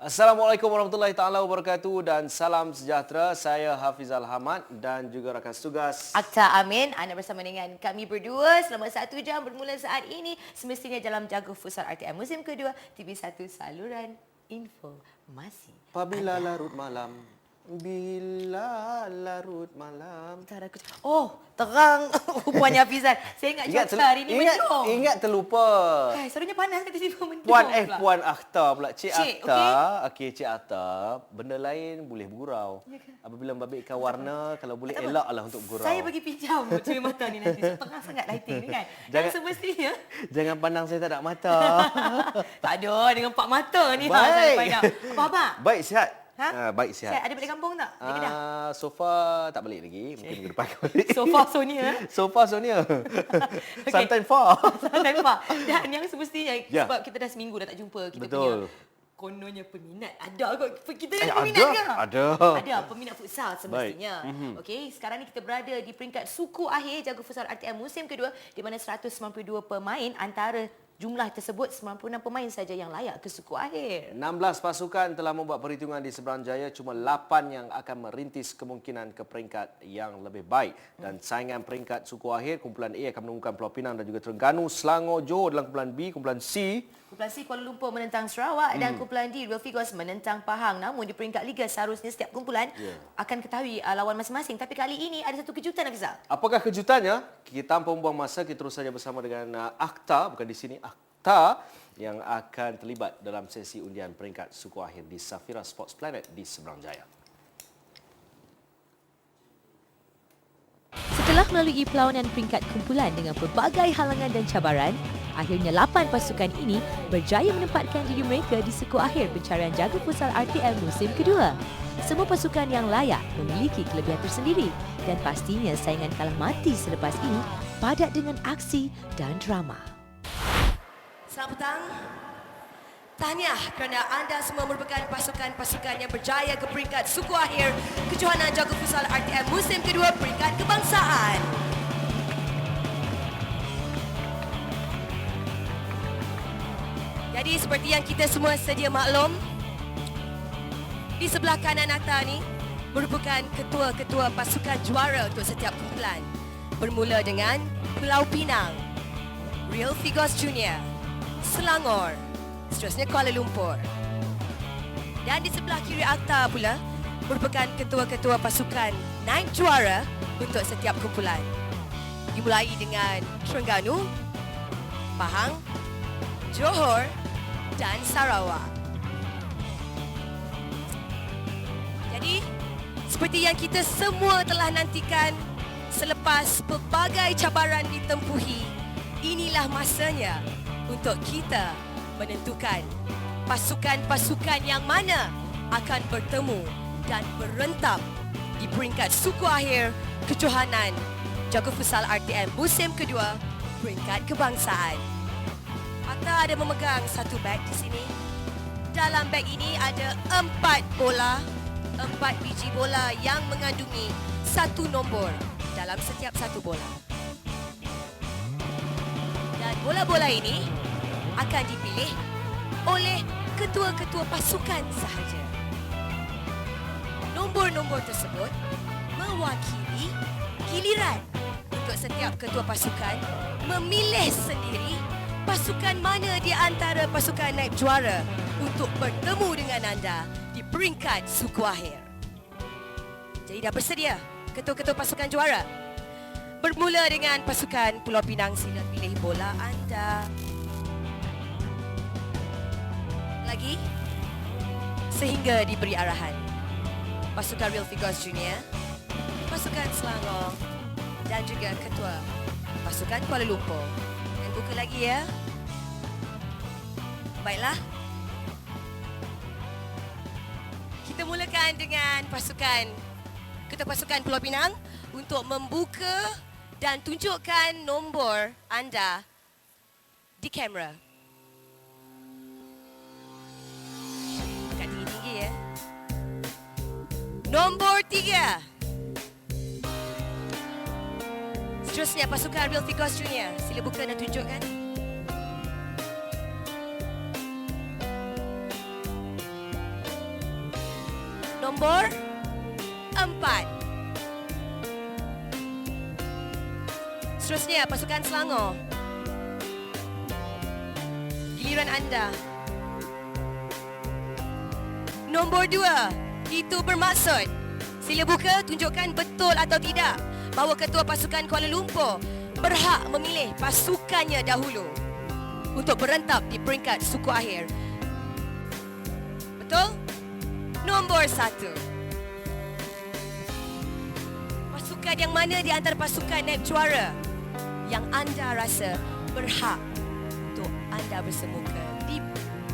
Assalamualaikum warahmatullahi taala wabarakatuh dan salam sejahtera. Saya Hafizal Hamad dan juga rakan tugas Akta Amin, anda bersama dengan kami berdua selama satu jam bermula saat ini semestinya dalam jago futsal RTM musim kedua TV1 saluran informasi. Apabila larut malam, bila larut malam. Bentar aku Oh, terang puannya Hafizal. Saya ingat, cuaca hari ini ingat, mendung. ingat terlupa. Hai, selalunya panas kat tiba-tiba mendung. Puan eh pula. puan Akhtar pula. Cik, Cik, Akhtar. Okey, Cik Akhtar, benda lain boleh bergurau. Ya ke? Apabila membabitkan warna, kalau boleh Tak apa. elaklah untuk gurau. Saya bagi pinjam cermin mata ni nanti. Terang sangat lighting ni kan. Dan Jangan- semestinya Jangan pandang saya tak ada mata. tak ada dengan empat mata ni. Ha, Baik. saya pandang. Apa-apa? baik sihat. Ha? Ah, baik sihat. Saya ada balik kampung tak? Kedah? Ah, so far tak balik lagi. Mungkin minggu depan balik. So far Sonia. so far Sonia. Sometimes far. Sampai Pak. Dan yang semestinya Ya. sebab kita dah seminggu dah tak jumpa kita Betul. punya kononnya peminat. Ada kot. Kita Eh, ada peminat ada. ke? Ada. Ada peminat futsal semestinya. Mm-hmm. Okey, sekarang ni kita berada di peringkat suku akhir jago futsal RTM musim kedua di mana 192 pemain antara jumlah tersebut 96 pemain saja yang layak ke suku akhir. 16 pasukan telah membuat perhitungan di Seberang Jaya. Cuma 8 yang akan merintis kemungkinan ke peringkat yang lebih baik. Dan saingan peringkat suku akhir, kumpulan A akan menemukan Pulau Pinang dan juga Terengganu, Selangor, Johor dalam kumpulan B, kumpulan C. Kumpulan C Kuala Lumpur menentang Sarawak dan kumpulan D Real Figures menentang Pahang. Namun di peringkat liga seharusnya setiap kumpulan Ya. akan ketahui uh, lawan masing-masing. Tapi kali ini ada satu kejutan Afizal. Apakah kejutannya? Kita tanpa membuang masa, kita terus saja bersama dengan uh, Akhta, bukan di sini, Akhta yang akan terlibat dalam sesi undian peringkat suku akhir di Safira Sports Planet di Seberang Jaya. Setelah melalui perlawanan peringkat kumpulan dengan pelbagai halangan dan cabaran, akhirnya lapan pasukan ini berjaya menempatkan diri mereka di suku akhir pencarian jago futsal RTM musim kedua. Semua pasukan yang layak memiliki kelebihan tersendiri dan pastinya saingan kalah mati selepas ini padat dengan aksi dan drama. Selamat petang. Tahniah kerana anda semua merupakan pasukan-pasukan yang berjaya ke peringkat suku akhir kejohanan jago futsal RTM musim kedua peringkat kebangsaan. Jadi seperti yang kita semua sedia maklum, di sebelah kanan Akta ni merupakan ketua-ketua pasukan juara untuk setiap kumpulan. Bermula dengan Pulau Pinang, Real Figures Junior, Selangor, seterusnya Kuala Lumpur. Dan di sebelah kiri Akta pula merupakan ketua-ketua pasukan naik juara untuk setiap kumpulan. Dimulai dengan Terengganu, Pahang, Johor dan Sarawak. Jadi, seperti yang kita semua telah nantikan selepas pelbagai cabaran ditempuhi, inilah masanya untuk kita menentukan pasukan-pasukan yang mana akan bertemu dan berentab di peringkat suku akhir kejohanan Jago Futsal RTM musim kedua peringkat kebangsaan. Akta ada memegang satu beg di sini. Dalam beg ini ada empat bola, empat biji bola yang mengandungi satu nombor dalam setiap satu bola. Dan bola-bola ini akan dipilih oleh ketua-ketua pasukan sahaja. Nombor-nombor tersebut mewakili giliran untuk setiap ketua pasukan memilih sendiri pasukan mana di antara pasukan naib juara untuk bertemu dengan anda di peringkat suku akhir. Jadi dah bersedia ketua-ketua pasukan juara? Bermula dengan pasukan Pulau Pinang sila pilih bola anda. Lagi sehingga diberi arahan. Pasukan Real Figures Junior, pasukan Selangor dan juga ketua pasukan Kuala Lumpur. Dan buka lagi ya. Baiklah. Kita mulakan dengan pasukan ketua pasukan Pulau Pinang untuk membuka dan tunjukkan nombor anda di kamera. Nombor tiga. Seterusnya pasukan Real Figures Junior. Sila buka dan tunjukkan. nombor empat. Seterusnya, pasukan Selangor. Giliran anda. Nombor dua, itu bermaksud. Sila buka, tunjukkan betul atau tidak bahawa ketua pasukan Kuala Lumpur berhak memilih pasukannya dahulu untuk berentap di peringkat suku akhir. Betul? Nombor satu. Pasukan yang mana di antara pasukan naib juara yang anda rasa berhak untuk anda bersemuka di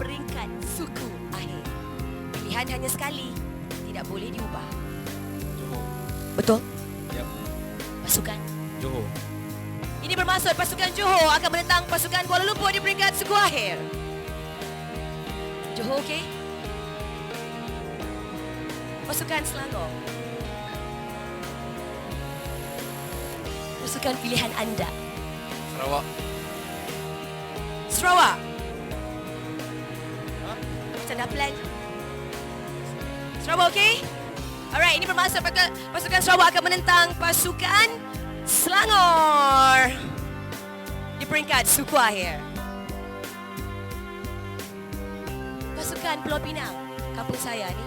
peringkat suku akhir? Pilihan hanya sekali, tidak boleh diubah. Johor. Betul? Yep. Pasukan. Johor. Ini bermaksud pasukan Johor akan menentang pasukan Kuala Lumpur di peringkat suku akhir. Johor okey? Pasukan Selangor. Pasukan pilihan anda. Sarawak. Sarawak. Macam dah plan. Sarawak okey? Alright, ini bermaksud pasukan, Sarawak akan menentang pasukan Selangor di peringkat suku akhir. Pasukan Pulau Pinang, kampung saya ni.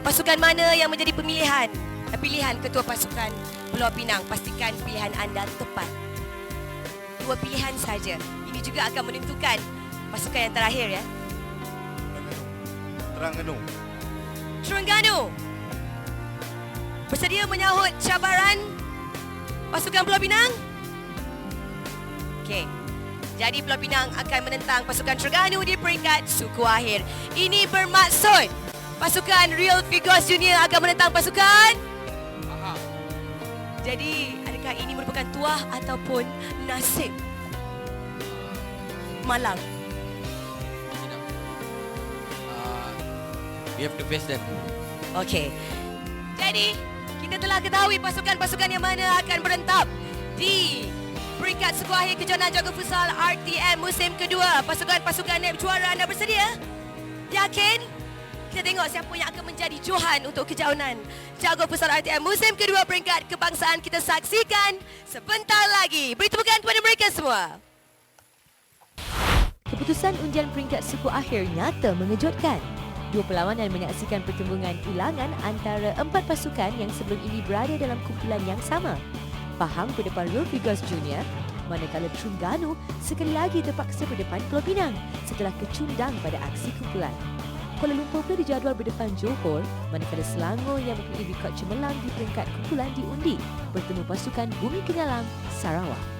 Pasukan mana yang menjadi pemilihan? eh, Pilihan ketua pasukan Pulau Pinang. Pastikan pilihan anda tepat. Dua pilihan saja. Ini juga akan menentukan pasukan yang terakhir ya. Terengganu. Terengganu. Bersedia menyahut cabaran pasukan Pulau Pinang? Okey. Jadi Pulau Pinang akan menentang pasukan Terengganu di peringkat suku akhir. Ini bermaksud pasukan Real Figures Junior akan menentang pasukan Jadi, adakah ini merupakan tuah ataupun nasib Malang? We have to face them. Okey. Jadi, kita telah ketahui pasukan-pasukan yang mana akan berentap di peringkat suku akhir kejohanan jaga futsal RTM musim kedua. Pasukan-pasukan naib juara anda bersedia? Yakin? Kita tengok siapa yang akan menjadi Johan untuk kejohanan jaga futsal RTM musim kedua peringkat kebangsaan kita saksikan sebentar lagi. Beri tepukan kepada mereka semua. Keputusan undian peringkat suku akhir nyata mengejutkan. Dua perlawanan menyaksikan pertembungan ulangan antara empat pasukan yang sebelum ini berada dalam kumpulan yang sama. Pahang berdepan Figures Junior, manakala Terengganu sekali lagi terpaksa berdepan Pulau Pinang setelah kecundang pada aksi kumpulan. Kuala Lumpur pula dijadual berdepan Johor, manakala Selangor yang mempunyai rekod cemerlang di peringkat kumpulan diundi bertemu pasukan Bumi Kenyalang, Sarawak.